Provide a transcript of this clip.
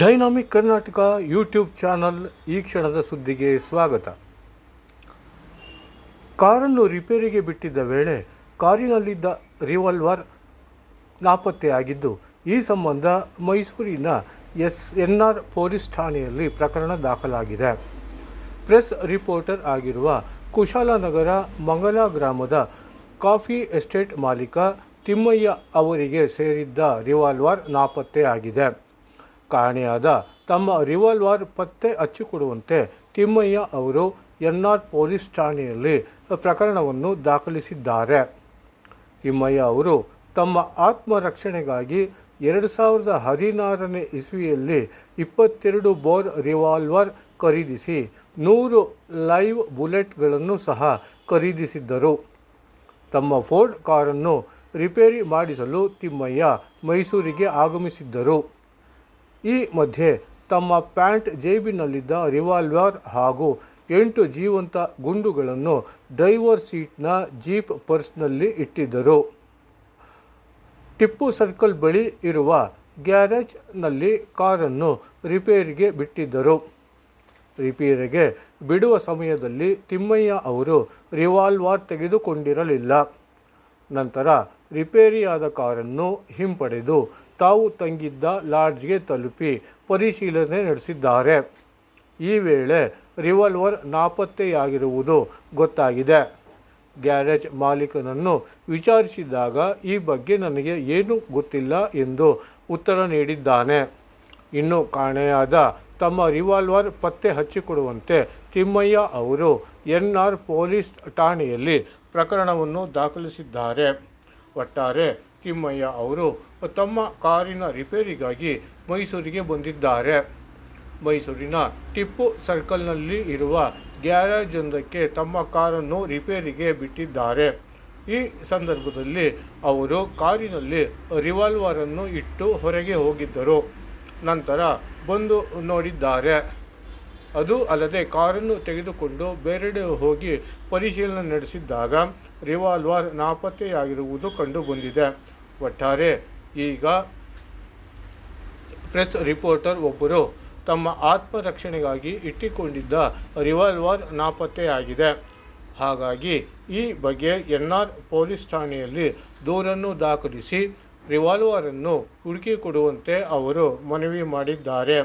Dynamic Karnataka YouTube channel ಈ ಕ್ಷಣದ ಸುದ್ದಿಗೆ ಸ್ವಾಗತ. ಕಾರನ್ನು ರಿಪೇರಿಗೆ ಬಿಟ್ಟಿದ್ದ ವೇಳೆ ಕಾರಿನಲ್ಲಿದ್ದ ರಿವಾಲ್ವರ್ ನಾಪತ್ತೆಯಾಗಿದ್ದು ಈ ಸಂಬಂಧ ಮೈಸೂರಿನ ಎಸ್ ಎನ್ ಆರ್ ಪೊಲೀಸ್ ಠಾಣೆಯಲ್ಲಿ ಪ್ರಕರಣ ದಾಖಲಾಗಿದೆ. ಪ್ರೆಸ್ ರಿಪೋರ್ಟರ್ ಆಗಿರುವ ಕುಶಾಲನಗರ ಮಂಗಲ ಗ್ರಾಮದ ಕಾಫಿ ಎಸ್ಟೇಟ್ ಮಾಲೀಕ ತಿಮ್ಮಯ್ಯ ಅವರಿಗೆ ಸೇರಿದ್ದ ರಿವಾಲ್ವರ್ ನಾಪತ್ತೆಯಾಗಿದೆ ಕಾಣೆಯಾದ ತಮ್ಮ ರಿವಾಲ್ವರ್ ಪತ್ತೆ ಹಚ್ಚಿಕೊಡುವಂತೆ ತಿಮ್ಮಯ್ಯ ಅವರು ಎನ್ ಆರ್ ಪೊಲೀಸ್ ಠಾಣೆಯಲ್ಲಿ ಪ್ರಕರಣವನ್ನು ದಾಖಲಿಸಿದ್ದಾರೆ. ತಿಮ್ಮಯ್ಯ ಅವರು ತಮ್ಮ ಆತ್ಮರಕ್ಷಣೆಗಾಗಿ ಎರಡು ಸಾವಿರದ ಹದಿನಾರನೇ ಇಸ್ವಿಯಲ್ಲಿ ಇಪ್ಪತ್ತೆರಡು ಬೋರ್ ರಿವಾಲ್ವರ್ ಖರೀದಿಸಿ ನೂರು ಲೈವ್ ಬುಲೆಟ್ಗಳನ್ನು ಸಹ ಖರೀದಿಸಿದ್ದರು. ತಮ್ಮ ಫೋರ್ಡ್ ಕಾರನ್ನು ರಿಪೇರಿ ಮಾಡಿಸಲು ತಿಮ್ಮಯ್ಯ ಮೈಸೂರಿಗೆ ಆಗಮಿಸಿದ್ದರು. ಈ ಮಧ್ಯೆ ತಮ್ಮ ಪ್ಯಾಂಟ್ ಜೇಬಿನಲ್ಲಿದ್ದ ರಿವಾಲ್ವರ್ ಹಾಗೂ ಎಂಟು ಜೀವಂತ ಗುಂಡುಗಳನ್ನು ಡ್ರೈವರ್ ಸೀಟ್ನ ಜೀಪ್ ಪರ್ಸ್ನಲ್ಲಿ ಇಟ್ಟಿದ್ದರು. ಟಿಪ್ಪು ಸರ್ಕಲ್ ಬಳಿ ಇರುವ ಗ್ಯಾರೇಜ್ನಲ್ಲಿ ಕಾರನ್ನು ರಿಪೇರಿಗೆ ಬಿಟ್ಟಿದ್ದರು. ರಿಪೇರಿಗೆ ಬಿಡುವ ಸಮಯದಲ್ಲಿ ತಿಮ್ಮಯ್ಯ ಅವರು ರಿವಾಲ್ವರ್ ತೆಗೆದುಕೊಂಡಿರಲಿಲ್ಲ. ನಂತರ ರಿಪೇರಿಯಾದ ಕಾರನ್ನು ಹಿಂಪಡೆದು ತಾವು ತಂಗಿದ್ದ ಲಾಡ್ಜ್ಗೆ ತಲುಪಿ ಪರಿಶೀಲನೆ ನಡೆಸಿದ್ದಾರೆ. ಈ ವೇಳೆ ರಿವಾಲ್ವರ್ ನಾಪತ್ತೆಯಾಗಿರುವುದು ಗೊತ್ತಾಗಿದೆ. ಗ್ಯಾರೇಜ್ ಮಾಲೀಕನನ್ನು ವಿಚಾರಿಸಿದಾಗ ಈ ಬಗ್ಗೆ ನನಗೆ ಏನೂ ಗೊತ್ತಿಲ್ಲ ಎಂದು ಉತ್ತರ ನೀಡಿದ್ದಾನೆ. ಇನ್ನು ಕಾಣೆಯಾದ ತಮ್ಮ ರಿವಾಲ್ವರ್ ಪತ್ತೆ ಹಚ್ಚಿಕೊಡುವಂತೆ ತಿಮ್ಮಯ್ಯ ಅವರು ಎನ್ ಆರ್ ಪೊಲೀಸ್ ಠಾಣೆಯಲ್ಲಿ ಪ್ರಕರಣವನ್ನು ದಾಖಲಿಸಿದ್ದಾರೆ. ಒಟ್ಟಾರೆ ತಿಮ್ಮಯ್ಯ ಅವರು ತಮ್ಮ ಕಾರಿನ ರಿಪೇರಿಗಾಗಿ ಮೈಸೂರಿಗೆ ಬಂದಿದ್ದಾರೆ. ಮೈಸೂರಿನ ಟಿಪ್ಪು ಸರ್ಕಲ್ನಲ್ಲಿ ಇರುವ ಗ್ಯಾರೇಜ್ ಒಂದಕ್ಕೆ ತಮ್ಮ ಕಾರನ್ನು ರಿಪೇರಿಗೆ ಬಿಟ್ಟಿದ್ದಾರೆ. ಈ ಸಂದರ್ಭದಲ್ಲಿ ಅವರು ಕಾರಿನಲ್ಲಿ ರಿವಾಲ್ವರನ್ನು ಇಟ್ಟು ಹೊರಗೆ ಹೋಗಿದ್ದರು. ನಂತರ ಬಂದು ನೋಡಿದ್ದಾರೆ. ಅದು ಅಲ್ಲದೆ ಕಾರನ್ನು ತೆಗೆದುಕೊಂಡು ಬೇರೆಡೆ ಹೋಗಿ ಪರಿಶೀಲನೆ ನಡೆಸಿದ್ದಾಗ ರಿವಾಲ್ವರ್ ನಾಪತ್ತೆಯಾಗಿರುವುದು ಕಂಡುಬಂದಿದೆ. ಒಟ್ಟಾರೆ ಈಗ ಪ್ರೆಸ್ ರಿಪೋರ್ಟರ್ ಒಬ್ಬರು ತಮ್ಮ ಆತ್ಮರಕ್ಷಣೆಗಾಗಿ ಇಟ್ಟಿಕೊಂಡಿದ್ದ ರಿವಾಲ್ವರ್ ನಾಪತ್ತೆಯಾಗಿದೆ. ಹಾಗಾಗಿ ಈ ಬಗ್ಗೆ ಎನ್ ಆರ್ ಪೊಲೀಸ್ ಠಾಣೆಯಲ್ಲಿ ದೂರನ್ನು ದಾಖಲಿಸಿ ರಿವಾಲ್ವರನ್ನು ಹುಡುಕಿಕೊಡುವಂತೆ ಅವರು ಮನವಿ ಮಾಡಿದ್ದಾರೆ.